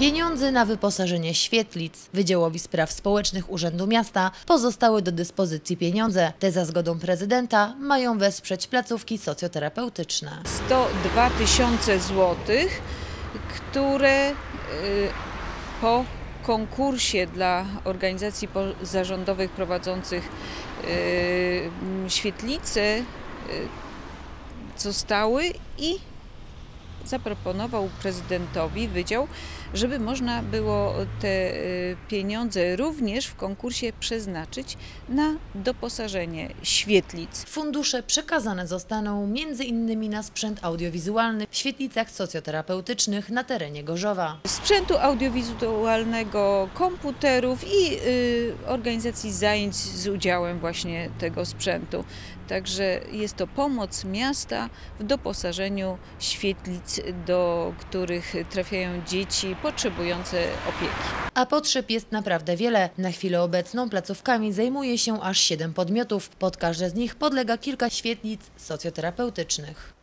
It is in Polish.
Pieniądze na wyposażenie świetlic Wydziałowi Spraw Społecznych Urzędu Miasta pozostały do dyspozycji pieniądze. Te za zgodą prezydenta mają wesprzeć placówki socjoterapeutyczne. 102 tysiące złotych, które y, po konkursie dla organizacji pozarządowych prowadzących y, świetlice y, zostały i zaproponował prezydentowi wydział, żeby można było te y, pieniądze również w konkursie przeznaczyć na doposażenie świetlic. Fundusze przekazane zostaną m.in. na sprzęt audiowizualny w świetlicach socjoterapeutycznych na terenie Gorzowa. sprzętu audiowizualnego, komputerów i y, organizacji zajęć z udziałem właśnie tego sprzętu. Także jest to pomoc miasta w doposażeniu świetlic, do których trafiają dzieci potrzebujące opieki. A potrzeb jest naprawdę wiele. Na chwilę obecną placówkami zajmuje się aż 7 podmiotów. Pod każde z nich podlega kilka świetlic socjoterapeutycznych.